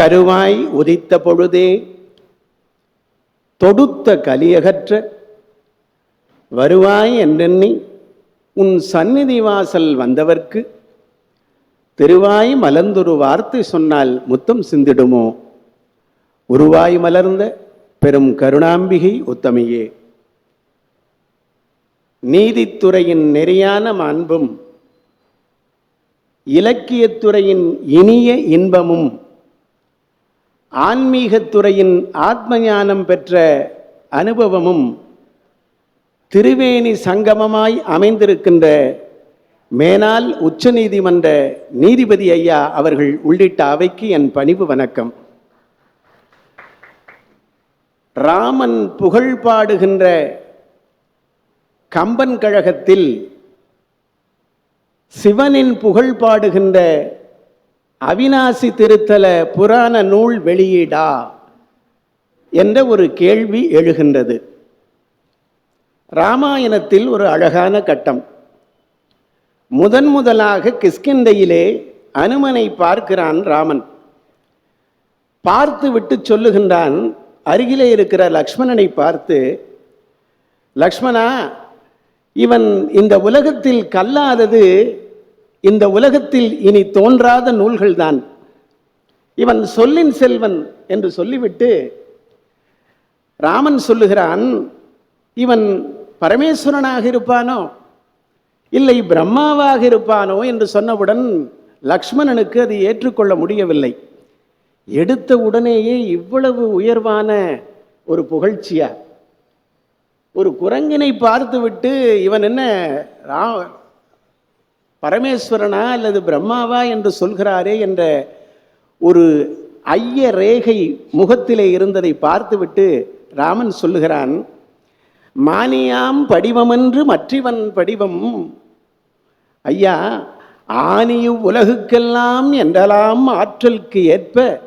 கருவாய் உதித்த பொழுதே தொடுத்த கலியகற்ற வருவாய் என்றெண்ணி உன் சந்நிதி வாசல் வந்தவர்க்கு திருவாய் மலர்ந்தொரு வார்த்தை சொன்னால் முத்தம் சிந்திடுமோ? உருவாய் மலர்ந்த பெரும் கருணாம்பிகை உத்தமையே. நீதித்துறையின் நெறியான மாண்பும் இலக்கியத்துறையின் இனிய இன்பமும் ஆன்மீகத்துறையின் ஆத்ம ஞானம் பெற்ற அனுபவமும் திருவேணி சங்கமமாய் அமைந்திருக்கின்ற மேனால் உச்சநீதிமன்ற நீதிபதி ஐயா அவர்கள் உள்ளிட்ட அவைக்கு என் பணிவு வணக்கம். ராமன் புகழ் பாடுகின்ற கம்பன் கழகத்தில் சிவனின் புகழ் பாடுகின்ற அவிநாசி திருத்தல புராண நூல் வெளியீடா? என்ற ஒரு கேள்வி எழுகின்றது. ராமாயணத்தில் ஒரு அழகான கட்டம். முதன் முதலாக கிஷ்கிந்தையிலே அனுமனை பார்க்கிறான் ராமன். பார்த்து விட்டு சொல்லுகின்றான் அருகிலே இருக்கிற லக்ஷ்மணனை பார்த்து லக்ஷ்மணா இவன் இந்த உலகத்தில் கல்லாதது இந்த உலகத்தில் இனி தோன்றாத நூல்கள்தான். இவன் சொல்லின் செல்வன் என்று சொல்லிவிட்டு ராமன் சொல்லுகிறான் இவன் பரமேஸ்வரனாக இருப்பானோ? இல்லை பிரம்மாவாக இருப்பானோ என்று சொன்னவுடன் லக்ஷ்மணனுக்கு அது ஏற்றுக்கொள்ள முடியவில்லை. எடுத்த உடனேயே இவ்வளவு உயர்வான ஒரு புகழ்ச்சியா? ஒரு குரங்கினை பார்த்துவிட்டு இவன் என்ன ரா பரமேஸ்வரனா அல்லது பிரம்மாவா என்று சொல்கிறாரே என்ற ஒரு ஐய ரேகை முகத்திலே இருந்ததை பார்த்துவிட்டு ராமன் சொல்லுகிறான் மானியாம் படிவமென்று மற்றிவன் படிவம். ஐயா ஆனியு உலகுக்கெல்லாம் என்றலாம் ஆற்றலுக்கு ஏற்ப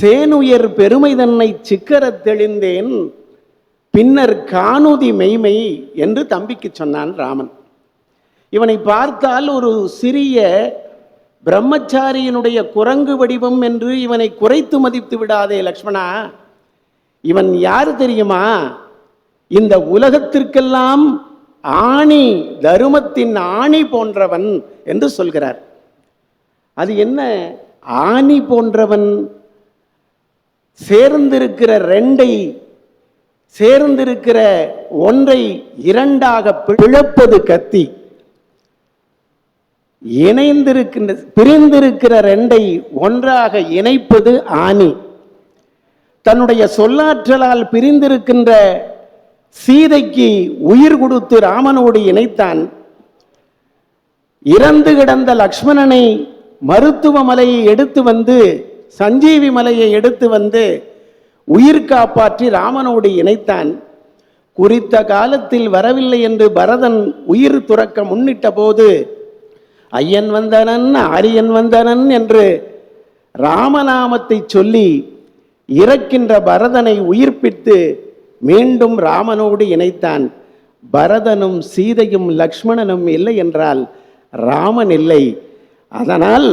சேனுயர் பெருமை தன்னை சிக்கரத் தெளிந்தேன். பின்னர் காணுதி மெய்மை என்று தம்பிக்கு சொன்னான் ராமன். இவனை பார்த்தால் ஒரு சிறிய பிரம்மச்சாரியினுடைய குரங்கு வடிவம் என்று இவனை குறைத்து மதித்து விடாதே லக்ஷ்மணா. இவன் யார் தெரியுமா? இந்த உலகத்திற்கெல்லாம் ஆணி தருமத்தின் ஆணி போன்றவன் என்று சொல்கிறார். அது என்ன? ஆணி போன்றவன் சேர்ந்திருக்கிற ரெண்டை சேர்ந்திருக்கிற ஒன்றை இரண்டாக பிழப்பது கத்தி. இணைந்திருக்கின்ற பிரிந்திருக்கிற ரெண்டை ஒன்றாக இணைப்பது ஆணி. தன்னுடைய சொல்லாற்றலால் பிரிந்திருக்கின்ற சீதைக்கு உயிர் கொடுத்து ராமனோடு இணைத்தான். இறந்து கிடந்த லக்ஷ்மணனை மருத்துவ மலையை எடுத்து வந்து சஞ்சீவி மலையை எடுத்து வந்து உயிர் காப்பாற்றி ராமனோடு இணைத்தான். குறித்த காலத்தில் வரவில்லை என்று பரதன் உயிர் துறக்க முன்னிட்ட போது ஐயன் வந்தனன் ஆரியன் வந்தனன் என்று ராமநாமத்தை சொல்லி இறக்கின்ற பரதனை உயிர்ப்பித்து மீண்டும் ராமனோடு இணைத்தான். பரதனும் சீதையும் லக்ஷ்மணனும் இல்லை என்றால் ராமன் இல்லை. அதனால்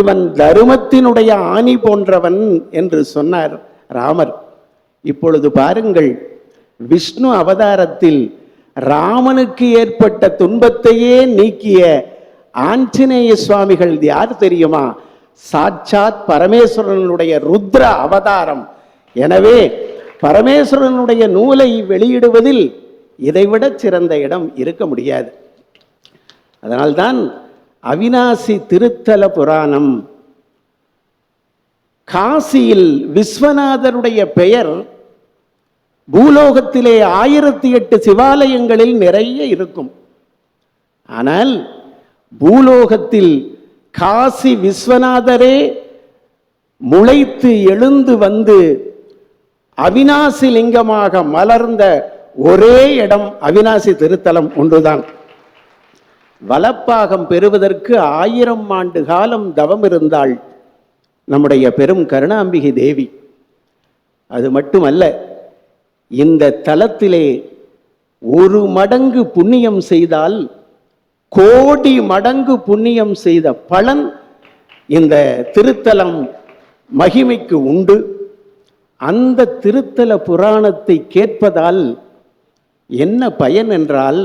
இவன் தருமத்தினுடைய ஆணி போன்றவன் என்று சொன்னார் ராமர். இப்பொழுது பாருங்கள் விஷ்ணு அவதாரத்தில் ராமனுக்கு ஏற்பட்ட துன்பத்தையே நீக்கிய ஆஞ்சநேய சுவாமிகள் யார் தெரியுமா? சாட்சாத் பரமேஸ்வரனுடைய ருத்ர அவதாரம். எனவே பரமேஸ்வரனுடைய நூலை வெளியிடுவதில் இதைவிட சிறந்த இடம் இருக்க முடியாது. அதனால்தான் அவினாசி திருத்தல புராணம் காசியில் விஸ்வநாதருடைய பெயர் பூலோகத்திலே ஆயிரத்தி எட்டு சிவாலயங்களில் நிறைய இருக்கும். ஆனால் பூலோகத்தில் காசி விஸ்வநாதரே முளைத்து எழுந்து வந்து அவினாசி லிங்கமாக மலர்ந்த ஒரே இடம் அவினாசி திருத்தலம் ஒன்றுதான். வலப்பாகம் பெறுவதற்கு ஆயிரம் ஆண்டு காலம் தவம் இருந்தாள் நம்முடைய பெரும் கருணாம்பிகை தேவி. அது மட்டுமல்ல இந்த தலத்திலே ஒரு மடங்கு புண்ணியம் செய்தால் கோடி மடங்கு புண்ணியம் செய்த பலன் இந்த திருத்தலம் மகிமைக்கு உண்டு. அந்த திருத்தல புராணத்தை கேட்பதால் என்ன பயன் என்றால்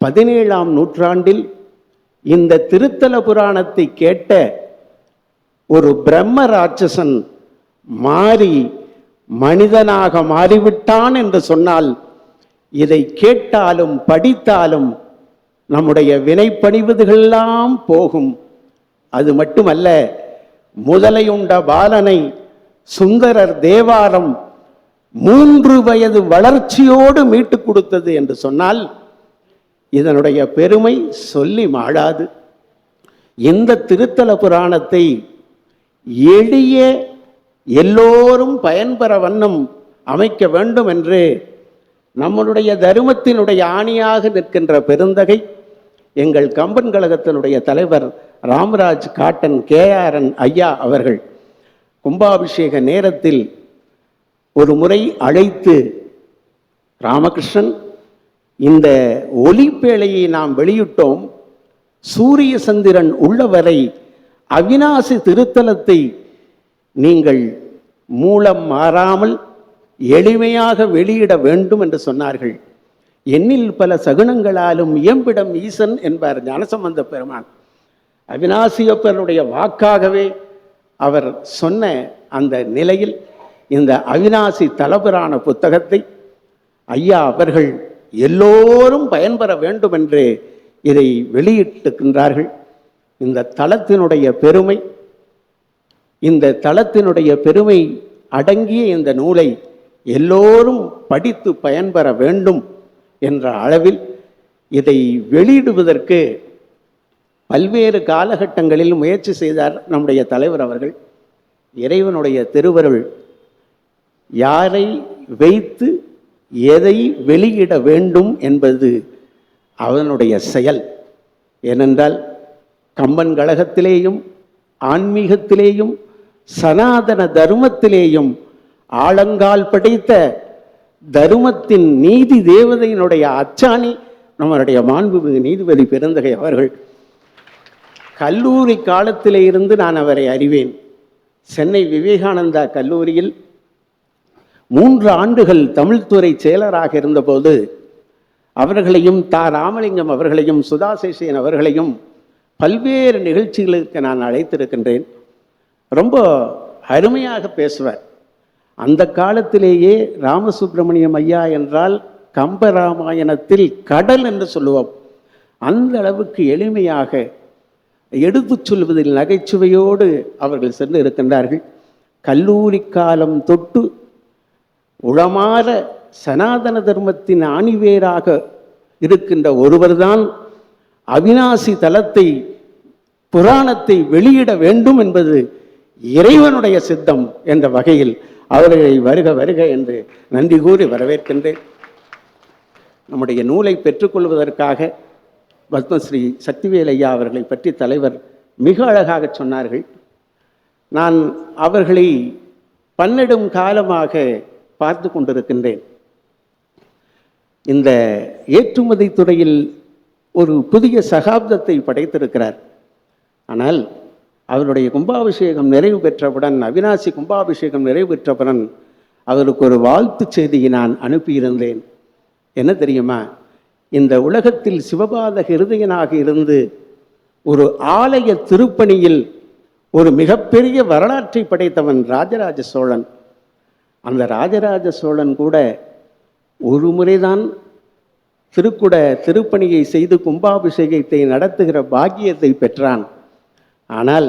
பதினேழாம் நூற்றாண்டில் இந்த திருத்தல புராணத்தை கேட்ட ஒரு பிரம்ம ராட்சசன் மாறி மனிதனாக மாறிவிட்டான் என்று சொன்னால் இதை கேட்டாலும் படித்தாலும் நம்முடைய வினைப்பணிவதுகளெல்லாம் போகும். அது மட்டுமல்ல முதலையுண்ட பாலனை சுந்தரர் தேவாரம் மூன்று வயது வளர்ச்சியோடு மீட்டு கொடுத்தது என்று சொன்னால் இதனுடைய பெருமை சொல்லி மாழாது இந்த திருத்தல புராணத்தை எளிய எல்லோரும் பயன்பெற வண்ணம் அமைக்க வேண்டும் என்று நம்மளுடைய தருமத்தினுடைய ஆணியாக நிற்கின்ற பெருந்தகை எங்கள் கம்பன் கழகத்தினுடைய தலைவர் ராமராஜ் காட்டன் கேஆர்என் ஐயா அவர்கள் கும்பாபிஷேக நேரத்தில் ஒரு முறை அழைத்து ராமகிருஷ்ணன் இந்த ஒளிப்பேழையை நாம் வெளியிட்டோம். சூரிய சந்திரன் உள்ளவரை அவினாசி திருத்தலத்தை நீங்கள் மூலம் மாறாமல் எளிமையாக வெளியிட வேண்டும் என்று சொன்னார்கள். எண்ணில் பல சகுனங்களாலும் இயம்பிடம் ஈசன் என்பார் ஞானசம்பந்த பெருமான். அவினாசியப்பனுடைய வாக்காகவே அவர் சொன்ன அந்த நிலையில் இந்த அவிநாசி தலபுராண புத்தகத்தை ஐயா அவர்கள் எல்லோரும் பயன்பெற வேண்டும் என்று இதை வெளியிட்டிருக்கின்றார்கள் இந்த தளத்தினுடைய பெருமை இந்த தளத்தினுடைய பெருமை அடங்கிய இந்த நூலை எல்லோரும் படித்து பயன்பெற வேண்டும். என்ற அளவில் இதை வெளியிடுவதற்கு பல்வேறு காலகட்டங்களில் முயற்சி செய்தார் நம்முடைய தலைவர் அவர்கள். இறைவனுடைய திருவருள் யாரை வைத்து எதை வெளியிட வேண்டும் என்பது அவனுடைய செயல். ஏனென்றால் கம்பன் கழகத்திலேயும் ஆன்மீகத்திலேயும் சனாதன தர்மத்திலேயும் ஆழங்கால் படைத்த தருமத்தின் நீதி தேவதையினுடைய அச்சாணி நம்மளுடைய மாண்புமிகு நீதிபதி பெருந்தகை அவர்கள். கல்லூரி காலத்திலே இருந்து நான் அவரை அறிவேன். சென்னை விவேகானந்தா கல்லூரியில் மூன்று ஆண்டுகள் தமிழ்துறை செயலராக இருந்தபோது அவர்களையும் தா. ராமலிங்கம் அவர்களையும் சுதா சேஷன் அவர்களையும் பல்வேறு நிகழ்ச்சிகளுக்கு நான் அழைத்திருக்கின்றேன். ரொம்ப அருமையாக பேசுவார். அந்த காலத்திலேயே ராமசுப்பிரமணியம் ஐயா என்றால் கம்பராமாயணத்தில் கடல் என்று சொல்லுவோம். அந்த அளவுக்கு எளிமையாக எடுத்துச் சொல்வதில் நகைச்சுவையோடு அவர்கள் சென்று இருக்கின்றார்கள். கல்லூரி காலம் தொட்டு உளமாற சனாதன தர்மத்தின் ஆணிவேராக இருக்கின்ற ஒருவர்தான் அவினாசி தலத்தை புராணத்தை வெளியிட வேண்டும் என்பது இறைவனுடைய சித்தம் என்ற வகையில் அவர்களை வருக வருக என்று நன்றி கூறி வரவேற்கின்றேன். நம்முடைய நூலை பெற்றுக்கொள்வதற்காக பத்மஸ்ரீ சக்திவேலையா அவர்களை பற்றி தலைவர் மிக அழகாக சொன்னார்கள். நான் அவர்களை பன்னெடும் காலமாக பார்த்து கொண்டிருக்கின்றேன். இந்த ஏற்றுமதி துறையில் ஒரு புதிய சகாப்தத்தை படைத்திருக்கிறார். ஆனால் அவருடைய கும்பாபிஷேகம் நிறைவு பெற்றவுடன் அவினாசி கும்பாபிஷேகம் நிறைவு பெற்றவுடன் அவருக்கு ஒரு வாழ்த்து செய்தியை நான் அனுப்பியிருந்தேன். என்ன தெரியுமா? இந்த உலகத்தில் சிவபாத ஹிருதயனாக இருந்து ஒரு ஆலய திருப்பணியில் ஒரு மிகப்பெரிய வரலாற்றை படைத்தவன் ராஜராஜ சோழன். அந்த ராஜராஜ சோழன் கூட ஒரு முறைதான் திருக்குட திருப்பணியை செய்து கும்பாபிஷேகத்தை நடத்துகிற பாக்கியத்தை பெற்றான். ஆனால்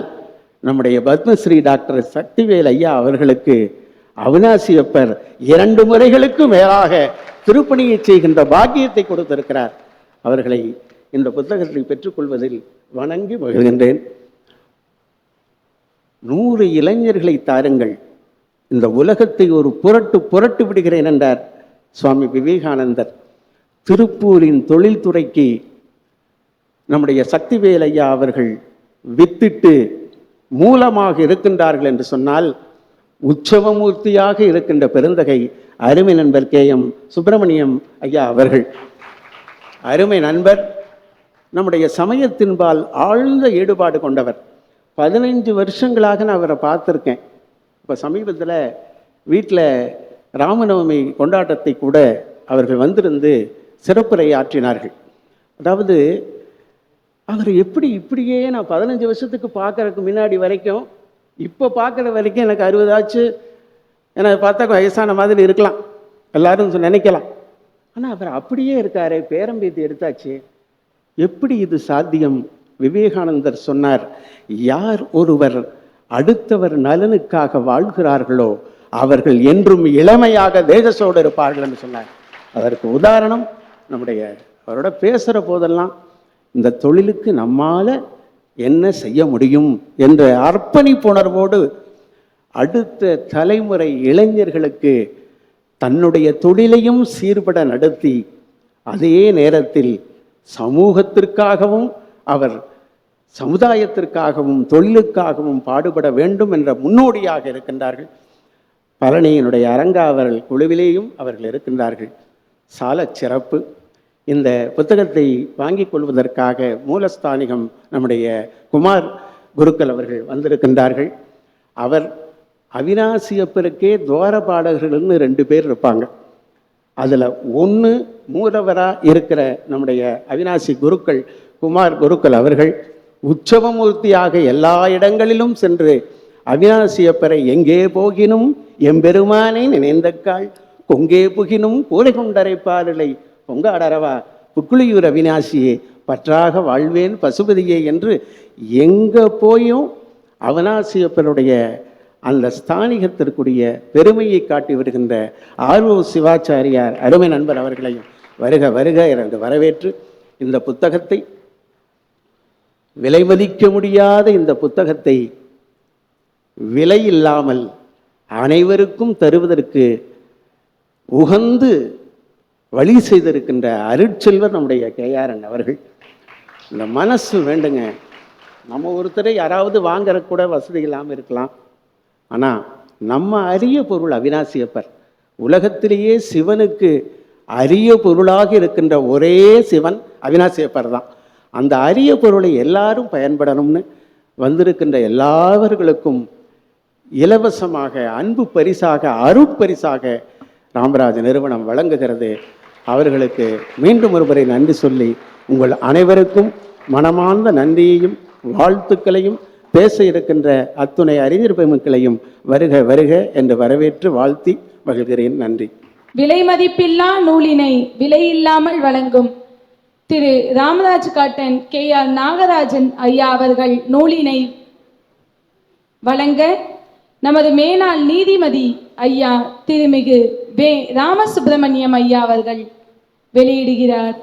நம்முடைய பத்மஸ்ரீ டாக்டர் சக்திவேல் ஐயா அவர்களுக்கு அவினாசியப்பர் இரண்டு முறைகளுக்கு மேலாக திருப்பணியை செய்கின்ற பாக்கியத்தை கொடுத்திருக்கிறார். அவர்களை இந்த புத்தகத்தை பெற்றுக்கொள்வதில் வணங்கி மகிழ்கின்றேன். நூறு இளைஞர்களை தாருங்கள். இந்த உலகத்தை ஒரு புரட்டு புரட்டு விடுகிறேன் என்றார் சுவாமி விவேகானந்தர். திருப்பூரின் தொழில்துறைக்கு நம்முடைய சக்திவேலையா அவர்கள் வித்திட்டு மூலமாக இருக்கின்றார்கள் என்று சொன்னால் உற்சவமூர்த்தியாக இருக்கின்ற பெருந்தகை அருமை நண்பர் கே எம் சுப்பிரமணியம் ஐயா அவர்கள். அருமை நண்பர் நம்முடைய சமயத்தின்பால் ஆழ்ந்த ஈடுபாடு கொண்டவர். பதினைஞ்சு வருஷங்களாக நான் அவரை பார்த்துருக்கேன். இப்போ சமீபத்தில் வீட்டில் ராமநவமி கொண்டாட்டத்தை கூட அவர்கள் வந்திருந்து சிறப்புரை ஆற்றினார்கள் அதாவது அவர் எப்படி இப்படியே நான் பதினஞ்சு வருஷத்துக்கு பார்க்குறதுக்கு முன்னாடி வரைக்கும் இப்போ பார்க்குற வரைக்கும் எனக்கு அறுபதாச்சு எனக்கு பார்த்தா வயசான மாதிரி இருக்கலாம். எல்லாரும் நினைக்கலாம். ஆனால் அவர் அப்படியே இருக்காரு பேரம்பேத்தி எடுத்தாச்சு. எப்படி இது சாத்தியம்? விவேகானந்தர் சொன்னார் யார் ஒருவர் அடுத்தவர் நலனுக்காக வாழ்கிறார்களோ அவர்கள் என்றும் இளமையாக தேஜசோடு இருப்பார்கள் என்று சொன்னார். அதற்கு உதாரணம் நம்முடைய அவரோட பேசுகிற போதெல்லாம் இந்த தொழிலுக்கு நம்மால் என்ன செய்ய முடியும் என்ற அர்ப்பணிப்புணர்வோடு அடுத்த தலைமுறை இளைஞர்களுக்கு தன்னுடைய தொழிலையும் சீர்பட நடத்தி அதே நேரத்தில் சமூகத்திற்காகவும் அவர் சமுதாயத்திற்காகவும் தொழிலுக்காகவும் பாடுபட வேண்டும் என்ற முன்னோடியாக இருக்கின்றார்கள். பழனியினுடைய அரங்காவரல் குழுவிலேயும் அவர்கள் இருக்கின்றார்கள். சால சிறப்பு இந்த புத்தகத்தை வாங்கிக் கொள்வதற்காக மூலஸ்தானிகம் நம்முடைய குமார் குருக்கள் அவர்கள் வந்திருக்கின்றார்கள். அவர் அவினாசியப்பருக்கே துவாரபாலகர்கள்னு ரெண்டு பேர் இருப்பாங்க. அதில் ஒன்று மூலவராக இருக்கிற நம்முடைய அவினாசி குருக்கள் குமார் குருக்கள் அவர்கள் உற்சவமூர்த்தியாக எல்லா இடங்களிலும் சென்று அவினாசியப்பரை எங்கே போகினும் எம்பெருமானை நினைந்தக்காள் கொங்கே புகினும் கூடை கொண்டரைப்பாரிலை பொங்காடரவா புக்குளியூர் அவினாசியே பற்றாக வாழ்வேன் பசுபதியே என்று எங்கே போயும் அவனாசியப்பனுடைய அந்த ஸ்தானிகத்திற்குரிய பெருமையை காட்டி வருகின்ற ஆர்வ சிவாச்சாரியார் அருமை நண்பர் அவர்களையும் வருக வருக என்று வரவேற்று இந்த புத்தகத்தை விலைமதிக்க முடியாத இந்த புத்தகத்தை விலை இல்லாமல் அனைவருக்கும் தருவதற்கு உகந்து வழி செய்திருக்கின்ற அருட்செல்வர் நம்முடைய கேஆரன் அவர்கள். இந்த மனசு வேண்டுங்க. நம்ம ஒருத்தரை யாராவது வாங்குற கூட வசதி இல்லாமல் இருக்கலாம். ஆனால் நம்ம அரிய பொருள் அவினாசியப்பர் உலகத்திலேயே சிவனுக்கு அரிய பொருளாக இருக்கின்ற ஒரே சிவன் அவினாசியப்பர் தான். அந்த அரிய பொருளை எல்லாரும் பயன்படணும்னு வந்திருக்கின்ற எல்லாவர்களுக்கும் இலவசமாக அன்பு பரிசாக அருட்பரிசாக ராமராஜ் நிறுவனம் வழங்குகிறது. அவர்களுக்கு மீண்டும் ஒருமுறை நன்றி சொல்லி உங்கள் அனைவருக்கும் மனமார்ந்த நன்றியையும் வாழ்த்துக்களையும் பேச இருக்கின்ற அத்துணை அறிஞர் பெருமக்களையும் வருக வருக என்று வரவேற்று வாழ்த்தி மகிழ்கிறேன். நன்றி. விலை மதிப்பில்லா நூலினை விலை இல்லாமல் வழங்கும் Thiru Ramraj cotton K R Nagarajan ஐயா அவர்கள் நூலினை வழங்க நமது மேனாள் நீதிமதி ஐயா திருமிகு வே ராமசுப்பிரமணியம் ஐயா அவர்கள் வெளியிடுகிறார்.